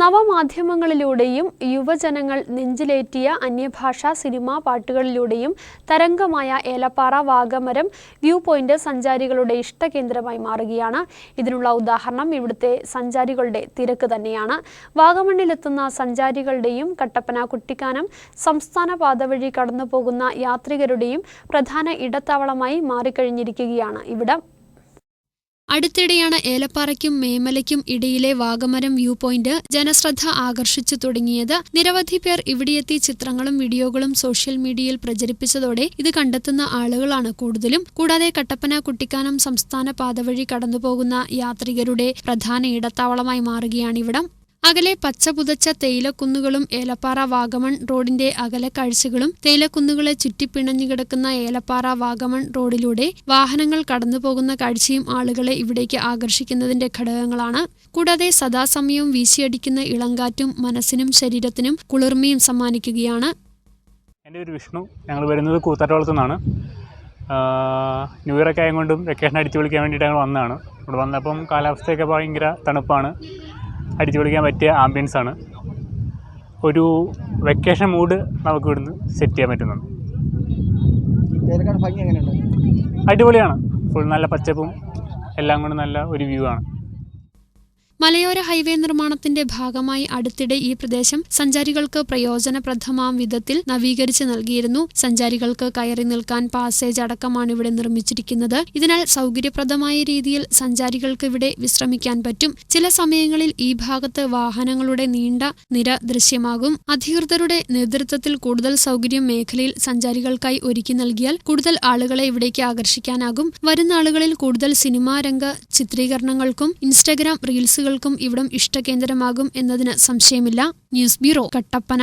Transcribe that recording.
നവമാധ്യമങ്ങളിലൂടെയും യുവജനങ്ങൾ നെഞ്ചിലേറ്റിയ അന്യഭാഷാ സിനിമാ പാട്ടുകളിലൂടെയും തരംഗമായ ഏലപ്പാറ വാഗമരം വ്യൂ പോയിന്റ് സഞ്ചാരികളുടെ ഇഷ്ടകേന്ദ്രമായി മാറുകയാണ്. ഇതിനുള്ള ഉദാഹരണം ഇവിടുത്തെ സഞ്ചാരികളുടെ തിരക്ക് തന്നെയാണ്. വാഗമണ്ണിലെത്തുന്ന സഞ്ചാരികളുടെയും കട്ടപ്പന കുട്ടിക്കാനം സംസ്ഥാന പാത വഴി കടന്നുപോകുന്ന യാത്രികരുടെയും പ്രധാന ഇടത്താവളമായി മാറിക്കഴിഞ്ഞിരിക്കുകയാണ് ഇവിടം. അടുത്തിടെയാണ് ഏലപ്പാറയ്ക്കും മേമലയ്ക്കും ഇടയിലെ വാഗമരം വ്യൂ പോയിന്റ് ജനശ്രദ്ധ ആകർഷിച്ചു തുടങ്ങിയത്. നിരവധി പേർ ഇവിടെയെത്തി ചിത്രങ്ങളും വീഡിയോകളും സോഷ്യൽ മീഡിയയിൽ പ്രചരിപ്പിച്ചതോടെ ഇത് കണ്ടെത്തുന്ന ആളുകളാണ് കൂടുതലും. കൂടാതെ കട്ടപ്പന കുട്ടിക്കാനം സംസ്ഥാന പാത വഴി കടന്നുപോകുന്ന യാത്രികരുടെ പ്രധാന ഇടത്താവളമായി മാറുകയാണിവിടം അകലെ പച്ച പുതച്ച തേയിലക്കുന്നുകളും ഏലപ്പാറ വാഗമൺ റോഡിന്റെ അകലെ കാഴ്ചകളും തേയിലക്കുന്നുകളെ ചുറ്റിപ്പിണഞ്ഞു കിടക്കുന്ന ഏലപ്പാറ വാഗമൺ റോഡിലൂടെ വാഹനങ്ങൾ കടന്നുപോകുന്ന കാഴ്ചയും ആളുകളെ ഇവിടേക്ക് ആകർഷിക്കുന്നതിന്റെ ഘടകങ്ങളാണ്. കൂടാതെ സദാസമയവും വീശിയടിക്കുന്ന ഇളങ്കാറ്റും മനസ്സിനും ശരീരത്തിനും കുളിർമയും സമ്മാനിക്കുകയാണ്. എന്റെ പേര് വിഷ്ണു. ഞങ്ങൾ വരുന്നത് കൂത്താട്ടോളത്തു നിന്നാണ്. ന്യൂ ഇയർ ഒക്കെ ആയതുകൊണ്ടും വെക്കേഷൻ അടിച്ചു വിളിക്കാൻ വേണ്ടിയിട്ട് ഞങ്ങൾ വന്നതാണ്. ഇവിടെ വന്നപ്പം കാലാവസ്ഥയൊക്കെ ഭയങ്കര തണുപ്പാണ്. അടിച്ചു പൊളിക്കാൻ പറ്റിയ ആംബിയൻസ് ആണ്. ഒരു വെക്കേഷൻ മൂഡ് നമുക്ക് ഇവിടുന്ന് സെറ്റ് ചെയ്യാൻ പറ്റുന്നുണ്ട് അടിപൊളിയാണ്. ഫുൾ നല്ല പച്ചപ്പും എല്ലാം കൊണ്ട് നല്ല ഒരു വ്യൂ ആണ്. മലയോര ഹൈവേ നിർമ്മാണത്തിന്റെ ഭാഗമായി അടുത്തിടെ ഈ പ്രദേശം സഞ്ചാരികൾക്ക് പ്രയോജനപ്രദമാം വിധത്തിൽ നവീകരിച്ച് നൽകിയിരുന്നു. സഞ്ചാരികൾക്ക് കയറി നിൽക്കാൻ പാസേജ് അടക്കമാണ് ഇവിടെ നിർമ്മിച്ചിരിക്കുന്നത്. ഇതിനാൽ സൗകര്യപ്രദമായ രീതിയിൽ സഞ്ചാരികൾക്ക് ഇവിടെ വിശ്രമിക്കാൻ പറ്റും. ചില സമയങ്ങളിൽ ഈ ഭാഗത്ത് വാഹനങ്ങളുടെ നീണ്ട നിര ദൃശ്യമാകും. അധികൃതരുടെ നേതൃത്വത്തിൽ കൂടുതൽ സൗകര്യം മേഖലയിൽ സഞ്ചാരികൾക്കായി ഒരുക്കി നൽകിയാൽ കൂടുതൽ ആളുകളെ ഇവിടേക്ക് ആകർഷിക്കാനാകും. വരുന്ന ആളുകളിൽ കൂടുതൽ സിനിമാരംഗ ചിത്രീകരണങ്ങൾക്കും ഇൻസ്റ്റഗ്രാം റീൽസുകൾക്കും ഇവിടം ഇഷ്ടകേന്ദ്രമാകും എന്നതിന് സംശയമില്ല. News bureau Kattappana.